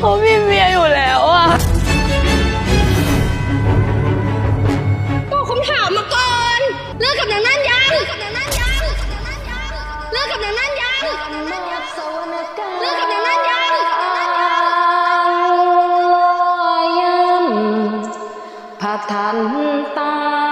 เขามีเมียอยู่แล้วอะบอกคำถามมาก่อน เลิกกับนางนั่นยังเลิกกับนางนั่นยังเลิกกับนางนั่นยัง ขัดขันตา